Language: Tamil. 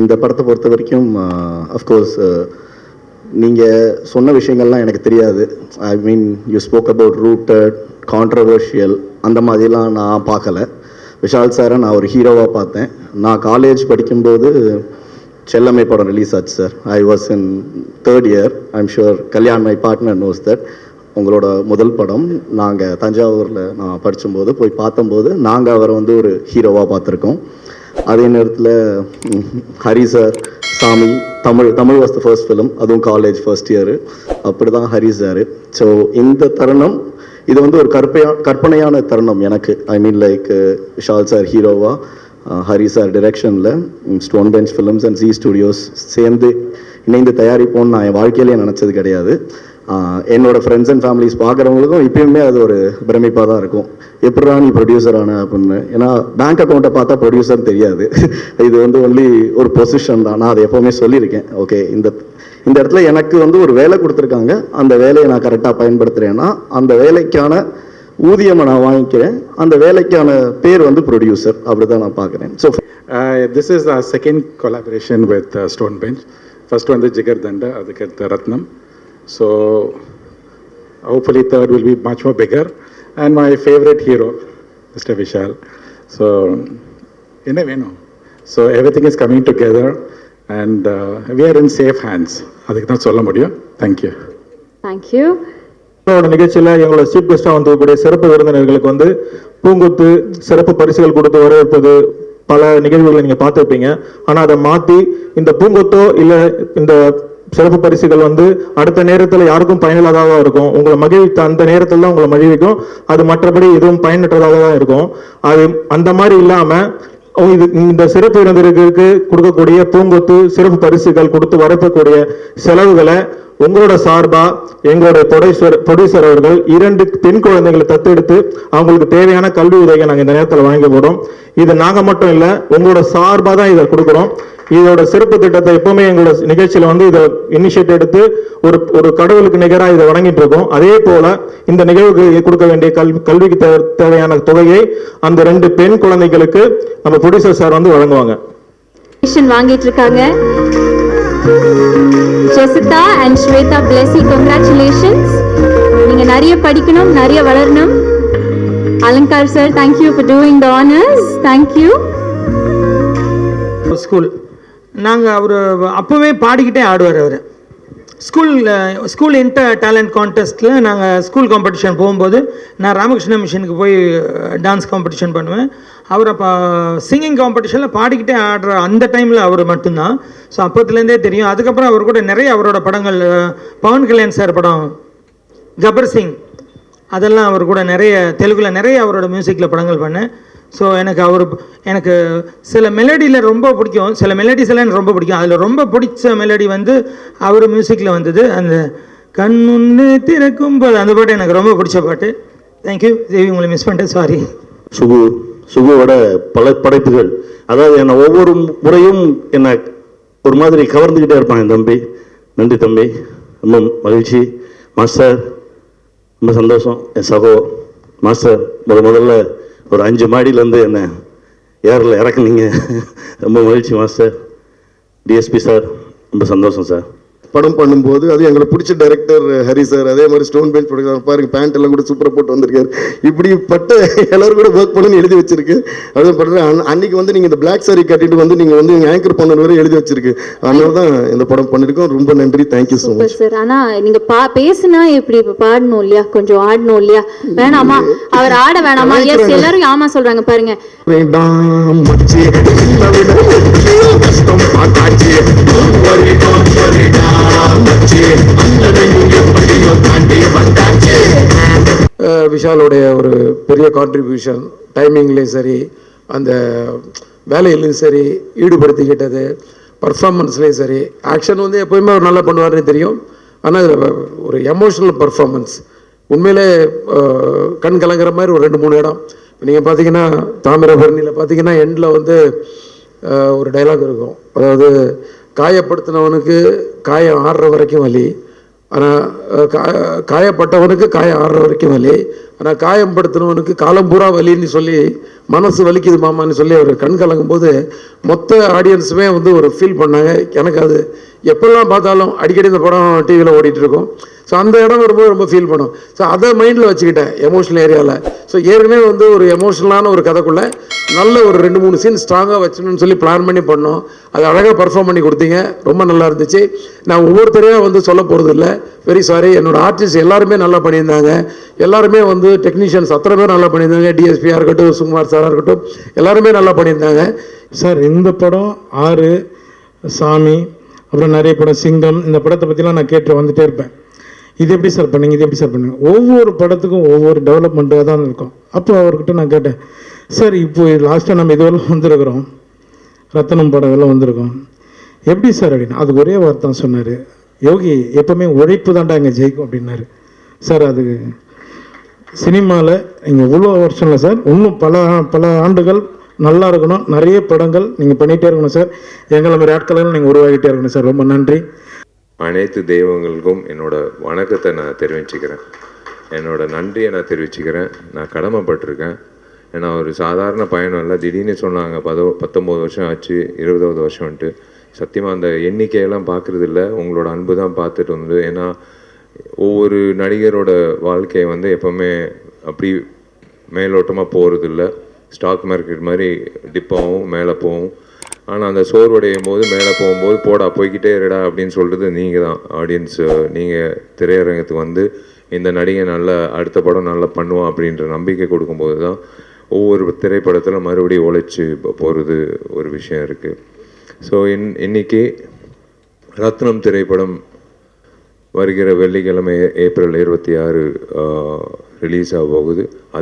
இந்த படத்தை பொறுத்த வரைக்கும் அஃப்கோர்ஸ் நீங்கள் சொன்ன விஷயங்கள்லாம் எனக்கு தெரியாது. I mean you spoke about rooted controversial அந்த மாதிரிலாம் நான் பார்க்கல. விஷால் சாரை நான் ஒரு ஹீரோவாக பார்த்தேன். நான் காலேஜ் படிக்கும்போது செல்லம்மை படம் ரிலீஸ் ஆச்சு sir I was in third year I'm sure Kalyan my partner knows that உங்களோட முதல் படம் நாங்கள் தஞ்சாவூரில் நான் படிக்கும்போது போய் பார்த்தம்போது நாங்கள் அவரை வந்து ஒரு ஹீரோவாக பார்த்துருக்கோம். அதே நேரத்தில் Hari sir Saamy Thamizh Thamizh was the first film அதுவும் காலேஜ் ஃபர்ஸ்ட் இயரு அப்படி தான் ஹரி சார் ஸோ இந்த தருணம் இது வந்து ஒரு கற்பையா கற்பனையான தருணம் எனக்கு. I mean like Vishal sir ஹீரோவா Hari sir டிரெக்ஷனில் Stone Bench Films and G Studios சேர்ந்து இணைந்து தயாரிப்போம்னு நான் என் வாழ்க்கையிலே நினச்சது கிடையாது. என்னோட ஃப்ரெண்ட்ஸ் அண்ட் ஃபேமிலிஸ் பார்க்குறவங்களுக்கும் இப்பயுமே அது ஒரு பிரமிப்பாக தான் இருக்கும். எப்படா நீ ப்ரொடியூசர் ஆன அப்படின்னு. ஏன்னா பேங்க் அக்கௌண்ட்டை பார்த்தா ப்ரொடியூசர் தெரியாது. இது வந்து ஒன்லி ஒரு பொசிஷன் தான். நான் அதை எப்போவுமே சொல்லியிருக்கேன். ஓகே இந்த இந்த இடத்துல எனக்கு வந்து ஒரு வேலை கொடுத்துருக்காங்க. அந்த வேலையை நான் கரெக்டாக பயன்படுத்துகிறேன்னா அந்த வேலைக்கான ஊதியமை நான் வாங்கிக்கிறேன். அந்த வேலைக்கான பேர் வந்து ப்ரொடியூசர் அப்படி தான் நான் பார்க்குறேன். So this is a second collaboration with Stone Bench first வந்து Jigar one, the Ratnam. So hopefully third will be much more bigger. And my favorite hero, Mr. Vishal. So, in a way, no. So everything is coming together and uh, we are in safe hands. அதுக்கு தான் சொல்ல முடியும் தேங்க்யூ தேங்க்யூ நம்மளோட நிகழ்ச்சியில் எங்களோட சீஃப் கெஸ்டாக வந்திருக்கக்கூடிய சிறப்பு விருந்தினர்களுக்கு வந்து பூங்கொத்து சிறப்பு பரிசுகள் கொடுத்து வரவேற்பது பல நிகழ்வுகளை நீங்க பார்த்துருப்பீங்க ஆனா அதை மாத்தி இந்த பூங்கொத்தோ இல்ல இந்த சிறப்பு பரிசுகள் வந்து அடுத்த நேரத்தில் யாருக்கும் பயனுள்ளதாக இருக்கும். உங்களை மகிழ்வித்த அந்த நேரத்தில் தான் உங்களை மகிழ்விக்கும். அது மற்றபடி எதுவும் பயனற்றதாக தான் இருக்கும். அது அந்த மாதிரி இல்லாமல் இது இந்த சிறப்பு விருந்தினருக்கு கொடுக்கக்கூடிய பூங்கொத்து சிறப்பு பரிசுகள் கொடுத்து வரக்கூடிய செலவுகளை உங்களோட சார்பா எங்களோட ப்ரொடியூசர் ப்ரொடியூசர் அவர்கள் இரண்டு பெண் குழந்தைகளை தத்தெடுத்து அவங்களுக்கு தேவையான கல்வி உதவியை நாங்கள் இந்த நேரத்தில் வழங்க போறோம். இது நாங்கள் மட்டும் இல்லை உங்களோட சார்பாக தான் இதை கொடுக்குறோம். இதோட சிறப்பு திட்டத்தை எப்பவுமே எங்களோட நிகழ்ச்சியில வந்து இதை இனிஷியேட் எடுத்து ஒரு ஒரு கடவுளுக்கு நிகராக இதை வழங்கிட்டு இருக்கோம். அதே போல இந்த நிகழ்வுக்கு கொடுக்க வேண்டிய கல்வி கல்விக்கு தேவையான தொகையை அந்த ரெண்டு பெண் குழந்தைகளுக்கு நம்ம ப்ரொடியூசர் சார் வந்து வழங்குவாங்க. வாங்கிட்டு இருக்காங்க. ஜெசிதா அண்ட் ஸ்வேதா பிளெஸி கங்க்ராச்சுலேஷன்ஸ் நீங்கள் நிறைய படிக்கணும் நிறைய வளரணும். Alangar sir thank you for doing the honours thank you school நாங்கள் அவர் அப்போவே பாடிக்கிட்டே ஆடுவார் அவர். ஸ்கூல் ஸ்கூல் இன்டர் டேலண்ட் கான்டெஸ்ட்டில் நாங்கள் ஸ்கூல் காம்படிஷன் போகும்போது நான் ராமகிருஷ்ண மிஷனுக்கு போய் டான்ஸ் காம்படிஷன் பண்ணுவேன். அவர் அப்போ சிங்கிங் காம்படிஷனில் பாடிக்கிட்டே ஆடுற அந்த டைமில் அவர் மட்டும்தான். ஸோ அப்போத்துலேருந்தே தெரியும். அதுக்கப்புறம் அவர் கூட நிறைய அவரோட படங்கள் பவன் கல்யாண் சார் படம் கபர் சிங் அதெல்லாம் அவர் கூட நிறைய தெலுங்கில் நிறைய அவரோட மியூசிக்கில் படங்கள் பண்ணேன். ஸோ எனக்கு அவர் எனக்கு சில மெலடியில் ரொம்ப பிடிக்கும். சில மெலடிஸ் எல்லாம் எனக்கு ரொம்ப பிடிக்கும். அதில் ரொம்ப பிடிச்ச மெலடி வந்து அவர் மியூசிக்கில் வந்தது. அந்த கண்ணுன்னு திறக்கும் போது அந்த பாட்டு எனக்கு ரொம்ப பிடிச்ச பாட்டு. தேங்க்யூ தேவி உங்களை மிஸ் பண்ணிட்டேன். சாரி சுகு. சுகுவோட பல படைப்புகள். அதாவது என்னை ஒவ்வொரு முறையும் என்னை ஒரு மாதிரி கவர்ந்துக்கிட்டே இருப்பான் என் தம்பி. நன்றி தம்பி. ரொம்ப மகிழ்ச்சி. மாஸ்டர் ரொம்ப சந்தோஷம். என் சகோ மாஸ்டர் முத முதல்ல ஒரு அஞ்சு மாடியிலேருந்து என்னை ஏரில் இறக்குனீங்க. ரொம்ப மகிழ்ச்சி மாஸ்டர். டிஎஸ்பி சார் ரொம்ப சந்தோஷம் சார் படம் பண்ணும்போது அது எங்களுக்கு பிடிச்ச டைரக்டர் ஹரி சார் அதே மாதிரி ஸ்டோன் பெஞ்ச் ப்ரொடக்ஷன் பாருங்க பேண்ட் எல்லாம் கூட சூப்பராக போட்டு வந்திருக்காரு. இப்படிப்பட்ட எல்லாரும் கூட ஒர்க் பண்ணணும்னு எழுதி வச்சிருக்கு. அதுவும் பண்ணுறேன் அன்னைக்கு வந்து நீங்கள் இந்த பிளாக் saree கட்டிட்டு வந்து நீங்கள் வந்து ஆங்கர் பண்ணணும் வரை எழுதி வச்சிருக்கு. அதனால தான் இந்த படம் பண்ணியிருக்கோம் ரொம்ப நன்றி. தேங்க்யூ ஸோ மச் சார் ஆனா நீங்க பா பேசுனா எப்படி இப்ப பாடணும் இல்லையா? கொஞ்சம் ஆடணும் இல்லையா? வேணாமா? அவர் ஆட வேணாமா? எஸ் எல்லாரும் ஆமா சொல்றாங்க பாருங்க. வேண்டாம் மச்சி. கஷ்டம் பார்த்தாச்சு. விஷாலுடைய ஒரு பெரிய கான்ட்ரிபியூஷன் டைமிங்லேயும் சரி அந்த வேலையிலையும் சரி ஈடுபடுத்திக்கிட்டது பர்ஃபார்மன்ஸ்லேயும் சரி ஆக்ஷன் வந்து எப்போயுமே அவர் நல்லா பண்ணுவார்னு தெரியும். ஆனால் இதில் ஒரு எமோஷனல் பர்ஃபார்மன்ஸ் உண்மையிலே கண் கலங்குற மாதிரி ஒரு ரெண்டு மூணு இடம். நீங்கள் பார்த்தீங்கன்னா தாமிரபரணியில் பார்த்தீங்கன்னா எண்டில் வந்து ஒரு டைலாக் இருக்கும். அதாவது காயப்படுத்தினவனுக்கு காயம் ஆடுற வரைக்கும் வலி. ஆனால் காயப்பட்டவனுக்கு காயம் ஆடுற வரைக்கும் வலி ஆனால் காயம்படுத்தினவனுக்கு காலம் பூரா வலின்னு சொல்லி மனசு வலிக்குது மாமான்னு சொல்லி அவர் கண் கலங்கும் போது மொத்த ஆடியன்ஸுமே வந்து ஒரு ஃபீல் பண்ணாங்க. எனக்கு அது எப்பெல்லாம் பார்த்தாலும் அடிக்கடி இந்த படம் டிவியில் ஓடிட்டுருக்கோம். ஸோ அந்த இடம் வரும்போது ரொம்ப ஃபீல் பண்ணும். ஸோ அதை மைண்டில் வச்சுக்கிட்டேன் எமோஷனல் ஏரியாவில் ஸோ ஏற்கனவே வந்து ஒரு எமோஷனலான ஒரு கதைக்குள்ளே நல்ல ஒரு ரெண்டு மூணு சீன் ஸ்ட்ராங்காக வச்சணும்னு சொல்லி பிளான் பண்ணி பண்ணோம். அது அழகாக பர்ஃபார்ம் பண்ணி கொடுத்தீங்க. ரொம்ப நல்லா இருந்துச்சு. நான் ஒவ்வொருத்தரையாக வந்து சொல்ல போகிறது இல்லை வெரி சாரி என்னோடய ஆர்டிஸ்ட் எல்லாருமே நல்லா பண்ணியிருந்தாங்க. எல்லாருமே வந்து டெக்னீஷியன்ஸ் அத்தனை பேர் நல்லா பண்ணியிருந்தாங்க. டிஎஸ்பியாக இருக்கட்டும் சுகுமார் சாராக இருக்கட்டும் எல்லாருமே நல்லா பண்ணியிருந்தாங்க. சார் இந்த படம் ஆறு சாமி அப்புறம் நிறைய படம் சிங்கம் இந்த படத்தை பற்றிலாம் நான் கேட்டு வந்துட்டே இருப்பேன். இது எப்படி சார் பண்ணீங்க? இது எப்படி சார் பண்ணுங்க? ஒவ்வொரு படத்துக்கும் ஒவ்வொரு டெவலப்மெண்ட்டாக தான் இருக்கும். அப்போ அவர்கிட்ட நான் கேட்டேன் சார் இப்போ லாஸ்ட்டாக நம்ம இதுவெல்லாம் வந்திருக்கிறோம். ரத்தனம் படம் எல்லாம் வந்திருக்கோம். எப்படி சார் அப்படின்னு. அதுக்கு ஒரே வார்த்தை தான் சொன்னார். யோகி எப்பவுமே உழைப்பு தான்டா இங்கே ஜெயிக்கும் அப்படின்னாரு. சார் அது சினிமாவில் நீங்கள் இவ்வளோ வருஷம் இல்லை சார். இன்னும் பல பல ஆண்டுகள் நல்லா இருக்கணும். நிறைய படங்கள் நீங்கள் பண்ணிகிட்டே இருக்கணும் சார். எங்களை மாதிரி ஆட்களெல்லாம் நீங்கள் உருவாகிட்டே இருக்கணும் சார். ரொம்ப நன்றி. அனைத்து தெய்வங்களுக்கும் என்னோட வணக்கத்தை நான் தெரிவிச்சுக்கிறேன். என்னோட நன்றியை நான் தெரிவிச்சுக்கிறேன். நான் கடமைப்பட்டிருக்கேன். ஏன்னா ஒரு சாதாரண பயணம் இல்லை. திடீர்னு சொன்னாங்க பதோ பத்தொம்போது வருஷம் ஆச்சு இருபதாவது வருஷம்ன்ட்டு. சத்தியமாக அந்த எண்ணிக்கையெல்லாம் பார்க்குறது இல்லை. உங்களோட அன்பு தான் பார்த்துட்டு வந்து ஏன்னா ஒவ்வொரு நடிகரோட வாழ்க்கையை வந்து எப்போவுமே அப்படி மேலோட்டமாக போகிறது இல்லை ஸ்டாக் மார்க்கெட் மாதிரி டிப்பாகவும் மேலே போகும் ஆனால் அந்த சோர்வடையும் போது மேலே போகும்போது போடா போய்கிட்டே இருடா அப்படின்னு சொல்கிறது நீங்கள் தான் ஆடியன்ஸு நீங்கள் திரையரங்கத்துக்கு வந்து இந்த நடிகை நல்லா அடுத்த படம் நல்லா பண்ணுவான் அப்படின்ற நம்பிக்கை கொடுக்கும்போது தான் ஒவ்வொரு திரைப்படத்தில் மறுபடியும் உழைச்சி போகிறது ஒரு விஷயம் இருக்குது ஸோ இன் இன்னைக்கு ரத்னம் திரைப்படம் வருகிற வெள்ளிக்கிழமை ஏப்ரல் இருபத்தி ஆறு ரிலீஸ் ஆக போகுது. அது